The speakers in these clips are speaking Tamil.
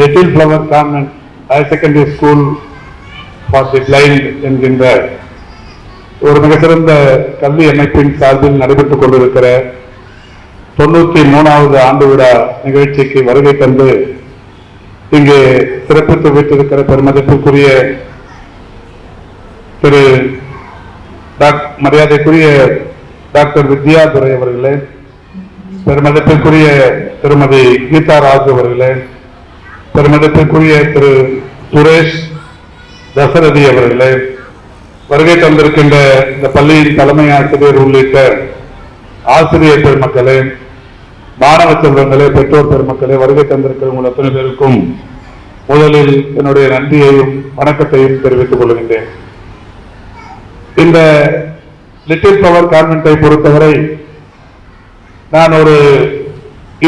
Little flower convent higher secondary school for the blind என்கின்ற ஒரு மிகச்சிறந்த கல்வி அமைப்பின் சார்பில் நடைபெற்றுக் கொண்டிருக்கிற தொண்ணூத்தி மூணாவது ஆண்டு விழா நிகழ்ச்சிக்கு வருகை தந்து இங்கு சிறப்பித்து வைத்திருக்கிற பெருமதிப்புக்குரிய திரு மரியாதைக்குரிய டாக்டர் வித்யாதுரை அவர்களே பெருமதிப்புக்குரிய திருமதி கீதா ராஜ் அவர்களே பெருமிடத்திற்குரிய திரு சுரேஷ் தசரதி அவர்களே வருகை தந்திருக்கின்ற இந்த பள்ளியின் தலைமை ஆசிரியர் உள்ளிட்ட ஆசிரியர் பெருமக்களே மாணவ செல்வங்களே பெற்றோர் பெருமக்களே வருகை தந்திருக்கிற உங்கள் அத்தனை பேருக்கும் முதலில் என்னுடைய நன்றியையும் வணக்கத்தையும் தெரிவித்துக் கொள்கின்றேன். இந்த லிட்டில் பவர் கான்வென்ட்டை பொறுத்தவரை நான் ஒரு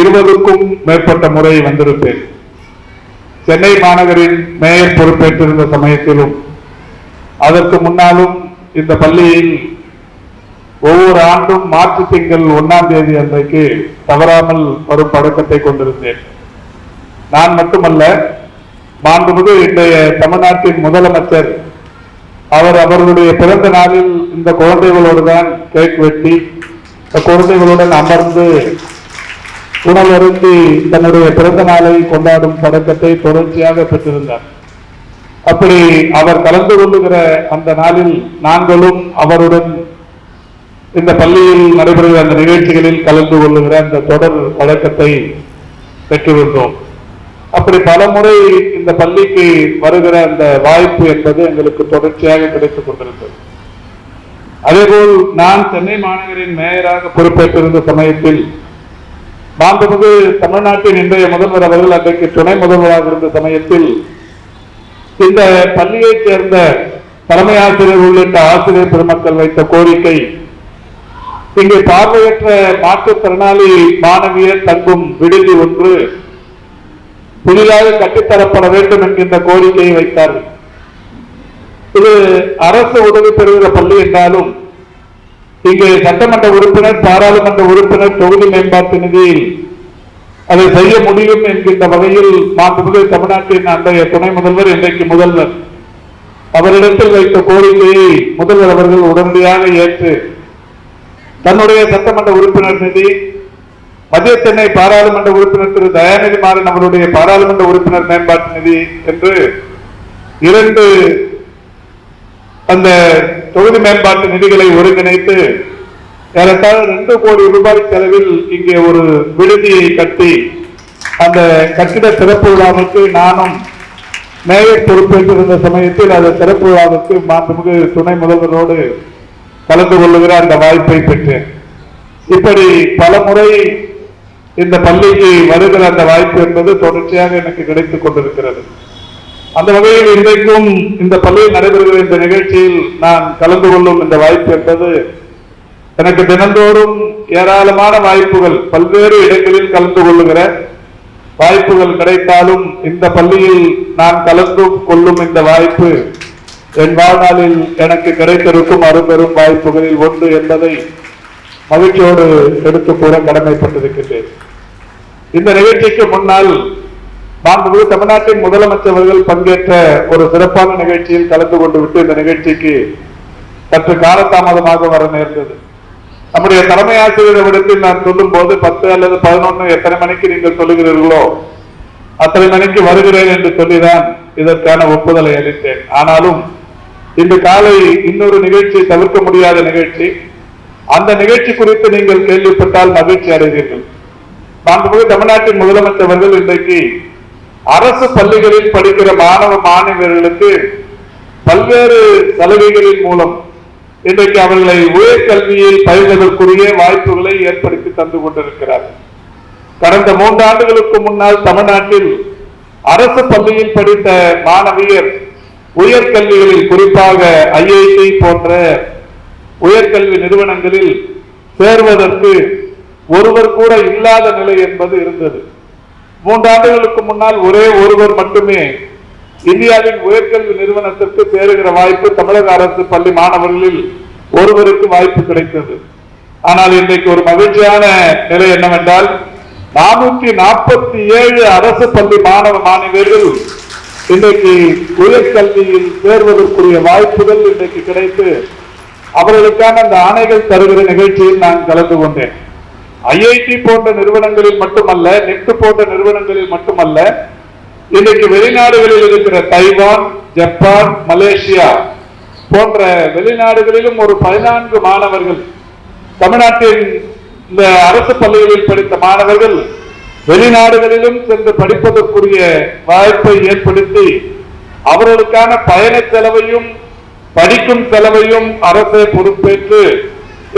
இருபதுக்கும் மேற்பட்ட முறை வந்திருப்பேன். சென்னை மாநகரின் மேயர் பொறுப்பேற்றிருந்த சமயத்திலும் அதற்கு முன்னாலும் இந்த பள்ளியில் ஒவ்வொரு ஆண்டும் மார்ச் திங்கள் ஒன்னாம் தேதி அன்றைக்கு தவறாமல் வரும் பழக்கத்தை கொண்டிருந்தேன். நான் மட்டுமல்ல மாண்புமிகு இன்றைய தமிழ்நாட்டின் முதலமைச்சர் அவர் அவர்களுடைய பிறந்த நாளில் இந்த குழந்தைகளோடு தான் கேக் வெட்டி இந்த குழந்தைகளுடன் அமர்ந்து உணவருந்தி தன்னுடைய பிறந்த நாளை கொண்டாடும் பழக்கத்தை தொடர்ச்சியாக பெற்றிருந்தார். அப்படி அவர் கலந்து கொள்ளுகிற அந்த நாளில் நாங்களும் அவருடன் இந்த பள்ளியில் நடைபெறுகிற அந்த நிகழ்ச்சிகளில் கலந்து கொள்ளுகிற அந்த தொடர் பழக்கத்தை பெற்றிருந்தோம். அப்படி பல முறை இந்த பள்ளிக்கு வருகிற அந்த வாய்ப்பு என்பது எங்களுக்கு தொடர்ச்சியாக கிடைத்துக் கொண்டிருந்தது. அதேபோல் நான் சென்னை மாநகரின் மேயராக பொறுப்பேற்றிருந்த சமயத்தில் மாண்புமிகு தமிழ்நாட்டின் இன்றைய முதல்வர் அவர்கள் அன்றைக்கு துணை முதல்வராக இருந்த சமயத்தில் இந்த பள்ளியைச் சேர்ந்த தலைமை ஆசிரியர் உள்ளிட்ட ஆசிரியர் பெருமக்கள் வைத்த கோரிக்கை இங்கு பார்வையற்ற மாற்றுத்திறனாளி மாணவியர் தங்கும் விடுதி ஒன்று புதிதாக கட்டித்தரப்பட வேண்டும் என்கின்ற கோரிக்கையை வைத்தார்கள். இது அரசு உதவி பெறுகிற பள்ளி என்றாலும் இங்கு சட்டமன்ற உறுப்பினர் பாராளுமன்ற உறுப்பினர் தொகுதி மேம்பாட்டு நிதியில் அதை செய்ய முடியும் என்கின்ற வகையில் மாண்புமிகு தமிழ்நாட்டின் அன்றைய துணை முதல்வர் இன்றைக்கு முதல்வர் அவரிடத்தில் வைத்த கோரிக்கையை முதல்வர் அவர்கள் உடனடியாக ஏற்று தன்னுடைய சட்டமன்ற உறுப்பினர் நிதி மத்திய சென்னை பாராளுமன்ற உறுப்பினர் திரு. தயாநிதி மாறன் அவருடைய பாராளுமன்ற உறுப்பினர் மேம்பாட்டு நிதி என்று இரண்டு அந்த தொகுதி மேம்பாட்டு நிதிகளை ஒருங்கிணைத்து ஏறத்தாழ ரெண்டு கோடி ரூபாய் செலவில் இங்கே ஒரு விடுதியை கட்டி அந்த கட்டிட திறப்பு விழாவுக்கு நானும் மேயர் பொறுப்பேற்றிருந்த சமயத்தில் அந்த திறப்பு விழாவுக்கு மாண்புமிகு துணை முதல்வரோடு கலந்து கொள்ளுகிற அந்த வாய்ப்பை பெற்றேன். இப்படி பல முறை இந்த பள்ளிக்கு வருகிற அந்த வாய்ப்பு என்பது தொடர்ச்சியாக எனக்கு கிடைத்துக் கொண்டிருக்கிறது. அந்த வகையில் இன்றைக்கும் இந்த பள்ளியில் நடைபெறுகிற இந்த நிகழ்ச்சியில் நான் கலந்து கொள்ளும் இந்த வாய்ப்பு என்பது எனக்கு தினந்தோறும் ஏராளமான வாய்ப்புகள் பல்வேறு இடங்களில் கலந்து கொள்ளுகிற வாய்ப்புகள் கிடைத்தாலும் இந்த பள்ளியில் நான் கலந்து கொள்ளும் இந்த வாய்ப்பு என் வாழ்நாளில் எனக்கு கிடைத்திருக்கும் அரும்பெரும் வாய்ப்புகளில் ஒன்று என்பதை மகிழ்ச்சியோடு எடுத்து கூற கடமைப்பட்டிருக்கின்றேன். இந்த நிகழ்ச்சிக்கு முன்னால் மாண்புமிகு தமிழ்நாட்டின் முதலமைச்சர் அவர்கள் பங்கேற்ற ஒரு சிறப்பான நிகழ்ச்சியில் கலந்து கொண்டு விட்டு இந்த நிகழ்ச்சிக்கு சற்று காலதாமதமாக வர நேர்ந்தது. நம்முடைய தலைமை ஆசிரியரிடத்தில் நான் சொல்லும் போது பத்து அல்லது பதினொன்று எத்தனை மணிக்கு நீங்கள் சொல்லுகிறீர்களோ அத்தனை மணிக்கு வருகிறேன் என்று சொல்லிதான் இதற்கான ஒப்புதலை அளித்தேன். ஆனாலும் இன்று காலை இன்னொரு நிகழ்ச்சி தவிர்க்க முடியாத நிகழ்ச்சி. அந்த நிகழ்ச்சி குறித்து நீங்கள் கேள்விப்பட்டால் மகிழ்ச்சி அடைவீர்கள். மாண்புமிகு தமிழ்நாட்டின் முதலமைச்சர் அவர்கள் இன்றைக்கு அரசு பள்ளிகளில் படிக்கிற மாணவ மாணவியர்களுக்கு பல்வேறு சலுகைகளின் மூலம் இன்றைக்கு அவர்களை உயர்கல்வியில் பயில்வதற்குரிய வாய்ப்புகளை ஏற்படுத்தி தந்து கொண்டிருக்கிறார்கள் கடந்த மூன்றாண்டுகளுக்கு முன்னால் தமிழ்நாட்டில் அரசு பள்ளியில் படித்த மாணவியர் உயர்கல்விகளில் குறிப்பாக ஐஐடி போன்ற உயர்கல்வி நிறுவனங்களில் சேர்வதற்கு ஒருவர் கூட இல்லாத நிலை என்பது இருந்தது. மூன்றாண்டுகளுக்கு முன்னால் ஒரே ஒருவர் மட்டுமே இந்தியாவின் உயர்கல்வி நிறுவனத்திற்கு சேருகிற வாய்ப்பு தமிழக அரசு பள்ளி மாணவர்களில் ஒருவருக்கு வாய்ப்பு கிடைத்தது. ஆனால் இன்றைக்கு ஒரு மகிழ்ச்சியான நிலை என்னவென்றால் நானூத்தி நாற்பத்தி ஏழு அரசு பள்ளி மாணவ மாணவியர்கள் இன்றைக்கு உயர்கல்வியில் சேர்வதற்குரிய வாய்ப்புகள் இன்றைக்கு கிடைத்து அவர்களுக்கான அந்த ஆணைகள் தருகிற நிகழ்ச்சியில் நான் கலந்து கொண்டேன். ஐஐடி போன்ற நிறுவனங்களில் மட்டுமல்ல நெட் போன்ற நிறுவனங்களில் மட்டுமல்ல இன்றைக்கு வெளிநாடுகளில் இருக்கிற தைவான் ஜப்பான் மலேசியா போன்ற வெளிநாடுகளிலும் ஒரு பதினான்கு மாணவர்கள் தமிழ்நாட்டின் இந்த அரசு பள்ளிகளில் படித்த மாணவர்கள் வெளிநாடுகளிலும் சென்று படிப்பதற்குரிய வாய்ப்பை ஏற்படுத்தி அவர்களுக்கான பயண செலவையும் படிக்கும் செலவையும் அரசே பொறுப்பேற்று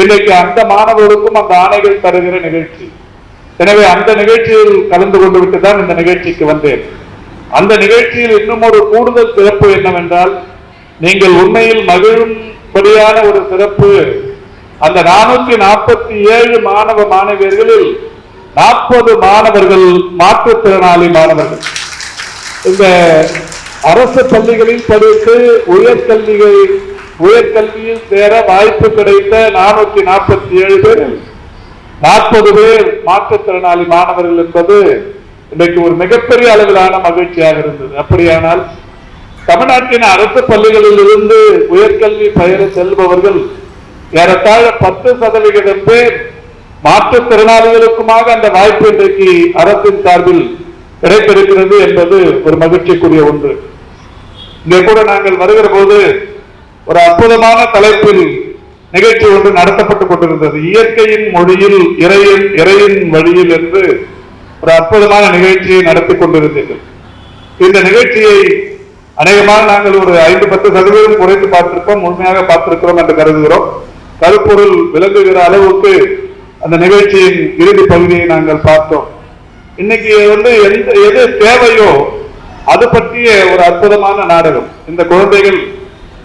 இன்றைக்கு அந்த மாணவர்களுக்கும் அந்த ஆணைகள் தருகிற நிகழ்ச்சி. எனவே அந்த நிகழ்ச்சியில் கலந்து கொண்டு விட்டு தான் இந்த நிகழ்ச்சிக்கு வந்தேன். அந்த நிகழ்ச்சியில் இன்னும் ஒரு கூடுதல் சிறப்பு என்னவென்றால் நீங்கள் உண்மையில் மகிழும்படியான ஒரு சிறப்பு அந்த நானூத்தி நாற்பத்தி ஏழு மாணவ மாணவியர்களில் நாற்பது மாணவர்கள் மாற்றுத்திறனாளி மாணவர்கள். இந்த அரசு பள்ளிகளில் படித்து உயர்கல்விகள் உயர்கல்வியில் சேர வாய்ப்பு கிடைத்த நானூத்தி நாற்பத்தி ஏழு பேரில் நாற்பது பேர் மாற்றுத்திறனாளி மாணவர்கள் என்பது இன்றைக்கு ஒரு மிகப்பெரிய அளவிலான மகிழ்ச்சியாக இருந்தது. அப்படியானால் தமிழ்நாட்டின் அரசு பள்ளிகளில் இருந்து உயர்கல்வி பயிர செல்பவர்கள் ஏறத்தாழ பத்து சதவிகிதம் பேர் மாற்றுத்திறனாளிகளுக்குமாக அந்த வாய்ப்பு இன்றைக்கு அரசின் சார்பில் கிடைத்திருக்கிறது என்பது ஒரு மகிழ்ச்சிக்குரிய ஒன்று. இங்கே கூட நாங்கள் வருகிற போது ஒரு அற்புதமான தலைப்பில் நிகழ்ச்சி ஒன்று நடத்தப்பட்டுக் கொண்டிருந்தது. இயற்கையின் மொழியில் இறையின் இறையின் வழியில் என்று ஒரு அற்புதமான நிகழ்ச்சியை நடத்தி கொண்டிருந்தீர்கள். இந்த நிகழ்ச்சியை அநேகமாக நாங்கள் ஒரு ஐந்து பத்து சதவீதம் குறைத்து பார்த்திருப்போம். முழுமையாக பார்த்திருக்கிறோம் என்று கருதுகிறோம். கருப்பொருள் விளங்குகிற அளவுக்கு அந்த நிகழ்ச்சியின் இறுதி பகுதியை நாங்கள் பார்த்தோம். இன்னைக்கு வந்து எந்த எது தேவையோ அது பற்றிய ஒரு அற்புதமான நாடகம். இந்த குழந்தைகள்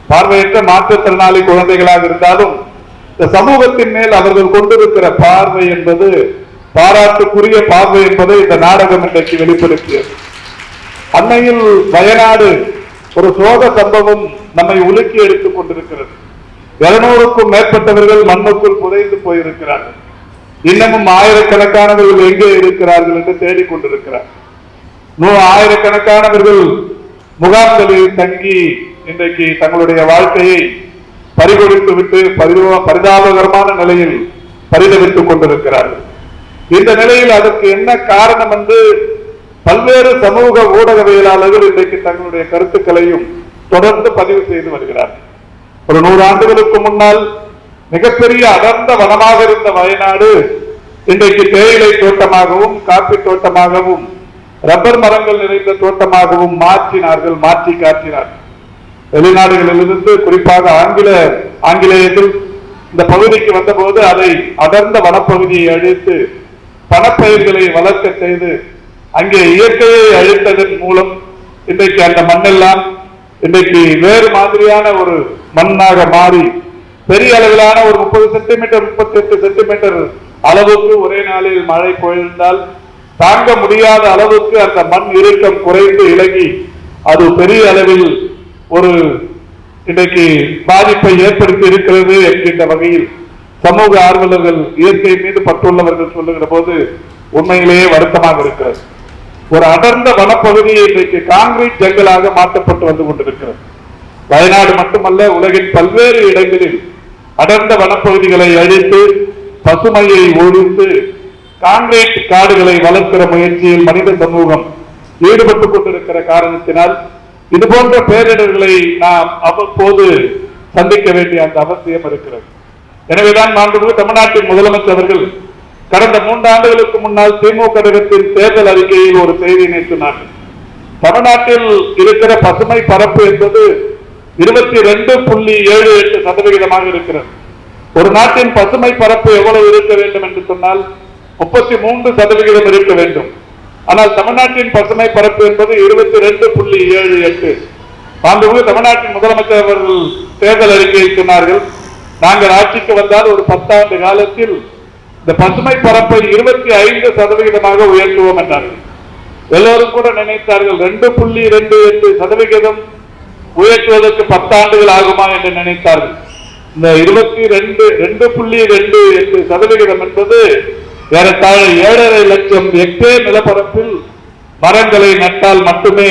பார்வையற்ற மாற்றுத்திறனாளி குழந்தைகளாக இருந்தாலும் இந்த சமூகத்தின் மேல் அவர்கள் கொண்டிருக்கிற பார்வை என்பது பாராட்டுக்குரிய பார்வை என்பதை இந்த நாடகம் இன்றைக்கு வெளிப்படுத்தியது. அண்மையில் வயநாடு ஒரு சோக சம்பவம் நம்மை உலுக்கி எடுத்துக் கொண்டிருக்கிறது. இருநூறுக்கும் மேற்பட்டவர்கள் மண்ணுக்குள் புதைந்து போயிருக்கிறார்கள். இன்னமும் ஆயிரக்கணக்கானவர்கள் எங்கே இருக்கிறார்கள் என்று தேடிக் கொண்டிருக்கிறார் நூ ஆயிரக்கணக்கானவர்கள் முகாம்களில் தங்கி இன்றைக்கு தங்களுடைய வாழ்க்கையை பறிகொடுத்து விட்டு பரிதா- பரிதாபகரமான நிலையில் பரிதவித்துக் கொண்டிருக்கிறார்கள். இந்த நிலையில் அதற்கு என்ன காரணம் என்று பல்வேறு சமூக ஊடகவியலாளர்கள் இன்றைக்கு தங்களுடைய கருத்துக்களையும் தொடர்ந்து பதிவு செய்து வருகிறார்கள். ஒரு நூறு ஆண்டுகளுக்கு முன்னால் மிகப்பெரிய அடர்ந்த வனமாக இருந்த வயநாடு இன்றைக்கு தேயிலை தோட்டமாகவும் காப்பி தோட்டமாகவும் ரப்பர் மரங்கள் நிறைந்த தோட்டமாகவும் மாற்றினார்கள் மாற்றி காட்டினார்கள். வெளிநாடுகளிலிருந்து குறிப்பாக ஆங்கில ஆங்கிலேயர்கள் இந்த பகுதிக்கு வந்தபோது அதை அடர்ந்த வனப்பகுதியை அழித்து பணப்பயிர்களை வளர்க்க செய்து அங்கே இயற்கையை அழித்ததன் மூலம் இன்றைக்கு அந்த மண்ணெல்லாம் இன்றைக்கு வேறு மாதிரியான ஒரு மண்ணாக மாறி பெரிய அளவிலான ஒரு முப்பது சென்டிமீட்டர் முப்பத்தி எட்டு சென்டிமீட்டர் அளவுக்கு ஒரே நாளில் மழை பொழிந்தால் தாங்க முடியாத அளவுக்கு அந்த மண் இறுக்கம் குறைந்து இலகி அது பெரிய அளவில் ஒரு இன்றைக்கு பாதிப்பை ஏற்படுத்தி இருக்கிறது என்கின்ற வகையில் சமூக ஆர்வலர்கள் இயற்கை மீது பற்றுள்ளவர்கள் சொல்லுகிற போது உண்மையிலேயே வருத்தமாக இருக்கிறது. ஒரு அடர்ந்த வனப்பகுதியை இன்றைக்கு காங்கிரீட் ஜங்கலாக மாற்றப்பட்டு வந்து கொண்டிருக்கிறது. வயநாடு மட்டுமல்ல உலகின் பல்வேறு இடங்களில் அடர்ந்த வனப்பகுதிகளை அழித்து பசுமையை ஒழித்து காங்கிரீட் காடுகளை வளர்க்கிற முயற்சியில் மனித சமூகம் ஈடுபட்டுக் கொண்டிருக்கிற காரணத்தினால் இது போன்ற பேரிடர்களை நாம் அவ்வப்போது சந்திக்க வேண்டிய அந்த அவசியம் இருக்கிறது. எனவேதான் மாண்புமிகு தமிழ்நாட்டின் முதலமைச்சர் அவர்கள் கடந்த மூன்று ஆண்டுகளுக்கு முன்னால் திமுக கழகத்தின் தேர்தல் அறிக்கையில் ஒரு செய்தியினை சொன்னார்கள் தமிழ்நாட்டில் இருக்கிற பசுமை பரப்பு என்பது இருபத்தி ரெண்டு புள்ளி ஏழு எட்டு சதவிகிதமாக இருக்கிறது. ஒரு நாட்டின் பசுமை பரப்பு எவ்வளவு இருக்க வேண்டும் என்று சொன்னால் முப்பத்தி மூன்று சதவிகிதம் இருக்க வேண்டும். ஆனால் தமிழ்நாட்டின் பசுமை பரப்பு என்பது இருபத்தி ரெண்டு புள்ளி ஏழு எட்டு. மாண்புமிகு தமிழ்நாட்டின் முதலமைச்சர் அவர்கள் தேர்தல் அறிக்கையை சொன்னார்கள். நாங்கள் ஆட்சிக்கு வந்தால் ஒரு பத்தாண்டு காலத்தில் இந்த பசுமை பரப்பை இருபத்தி ஐந்து சதவிகிதமாக உயர்த்துவோம் என்றார்கள். எல்லோரும் கூட நினைத்தார்கள் ரெண்டு புள்ளி ரெண்டு எட்டு சதவிகிதம் உயர்த்துவதற்கு பத்தாண்டுகள் ஆகுமா என்று நினைத்தார்கள். இந்த இருபத்தி ரெண்டு ரெண்டு புள்ளி ரெண்டு எட்டு சதவிகிதம் என்பது ஏறத்தாழ ஏழரை லட்சம் ஹெக்டேர் நிலப்பரப்பில் மரங்களை நட்டால் மட்டுமே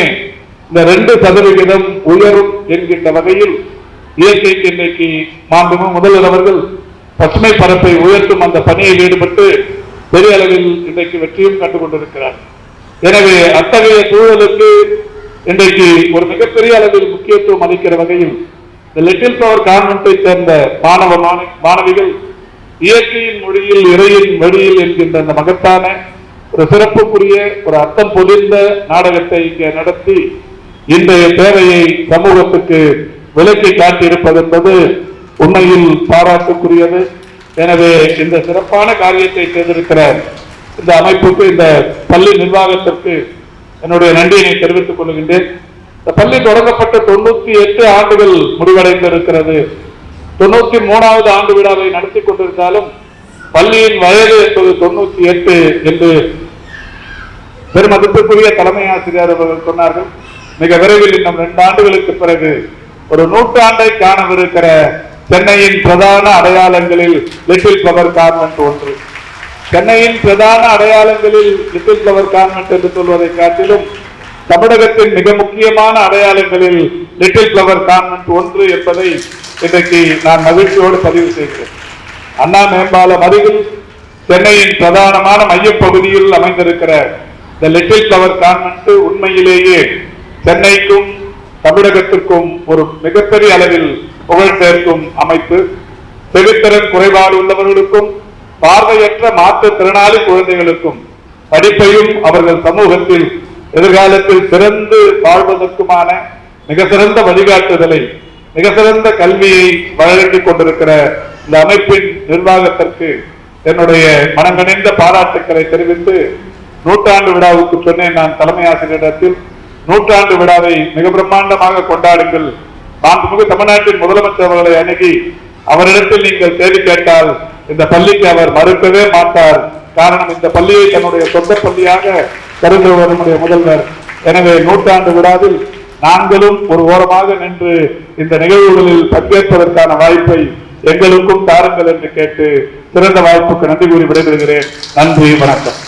இந்த ரெண்டு சதவிகிதம் உயரும் என்கின்ற வகையில் இயற்கைக்கு இன்றைக்கு மாண்புமிகு முதல்வர் அவர்கள் பசுமை பரப்பை உயர்த்தும் அந்த பணியில் ஈடுபட்டு பெரிய அளவில் இன்றைக்கு வெற்றியும் கண்டு கொண்டிருக்கிறார் எனவே அத்தகைய சூழலுக்கு இன்றைக்கு ஒரு மிகப்பெரிய அளவில் முக்கியத்துவம் அளிக்கிற வகையில் இந்த லிட்டில் பவர் கான்வென்ட்டை சேர்ந்த மாணவ மாண- மாணவிகள் இயற்கையின் மொழியில் இறையின் வழியில் என்கின்ற அந்த மகத்தான ஒரு சிறப்புக்குரிய ஒரு அர்த்தம் பொதிந்த நாடகத்தை இங்கே நடத்தி இன்றைய தேவையை சமூகத்துக்கு விலக்கி காட்டியிருப்பது என்பது உண்மையில் பாராட்டுக்குரியது. எனவே இந்த சிறப்பான காரியத்தை செய்திருக்கிற இந்த அமைப்புக்கு இந்த பள்ளி நிர்வாகத்திற்கு என்னுடைய நன்றியினை தெரிவித்துக் கொள்கின்றேன். இந்த பள்ளி தொடங்கப்பட்ட தொண்ணூத்தி எட்டு ஆண்டுகள் முடிவடைந்திருக்கிறது. தொண்ணூத்தி மூணாவது ஆண்டு விழாவை நடத்தி கொண்டிருந்தாலும் பள்ளியின் வயது என்பது தொண்ணூத்தி எட்டு என்று பெருமதிப்புக்குரிய தலைமை ஆசிரியர் அவர்கள் சொன்னார்கள். மிக விரைவில் இன்னும் ரெண்டு ஆண்டுகளுக்கு பிறகு ஒரு நூற்றாண்டை காணவிருக்கிற சென்னையின் பிரதான அடையாளங்களில் லிட்டில் பவர் கான்வென்ட் ஒன்று. சென்னையின் பிரதான அடையாளங்களில் லிட்டில் பவர் கான்வென்ட் என்று சொல்வதை காட்டிலும் தமிழகத்தின் மிக முக்கியமான அடையாளங்களில் லிட்டில் பவர் கான்வென்ட் ஒன்று என்பதை இன்றைக்கு நான் மகிழ்ச்சியோடு பதிவு செய்கிறேன். அண்ணா மேம்பாலம் அருகில் சென்னையின் பிரதானமான மையப்பகுதியில் அமைந்திருக்கிற இந்த லிட்டில் ஃபிளவர் கான்வென்ட் உண்மையிலேயே சென்னைக்கும் தமிழகத்திற்கும் ஒரு மிகப்பெரிய அளவில் புகழ் சேர்க்கும் அமைப்பு. செவித்திறன் குறைபாடு உள்ளவர்களுக்கும் பார்வையற்ற மாற்றுத்திறனாளி குழந்தைகளுக்கும் படிப்பையும் அவர்கள் சமூகத்தில் எதிர்காலத்தில் சிறந்து வாழ்வதற்குமான மிக சிறந்த வழிகாட்டுதலை மிக சிறந்த கல்வியை வழங்கிக் கொண்டிருக்கிற இந்த அமைப்பின் நிர்வாகத்திற்கு என்னுடைய மனங்கணிந்த பாராட்டுக்களை தெரிவித்து நூற்றாண்டு விழாவுக்கு சொன்னேன் நான் தலைமை ஆசிரியரிடத்தில். நூற்றாண்டு விழாவை மிக பிரம்மாண்டமாக கொண்டாடுங்கள். மாண்புமிகு தமிழ்நாட்டின் முதலமைச்சர் அவர்களை அணுகி அவரிடத்தில் நீங்கள் தேடி கேட்டால் இந்த பள்ளிக்கு அவர் மறுக்கவே மாட்டார். காரணம் இந்த பள்ளியை தன்னுடைய சொந்த பள்ளியாக கருதுவர் நம்முடைய முதல்வர். எனவே நூற்றாண்டு விழாவில் நாங்களும் ஒரு ஓரமாக நின்று இந்த நிகழ்வுகளில் பங்கேற்பதற்கான வாய்ப்பை எங்களுக்கும் தாருங்கள் என்று கேட்டு சிறந்த வாய்ப்புக்கு நன்றி கூறி விடைபெறுகிறேன். நன்றி வணக்கம்.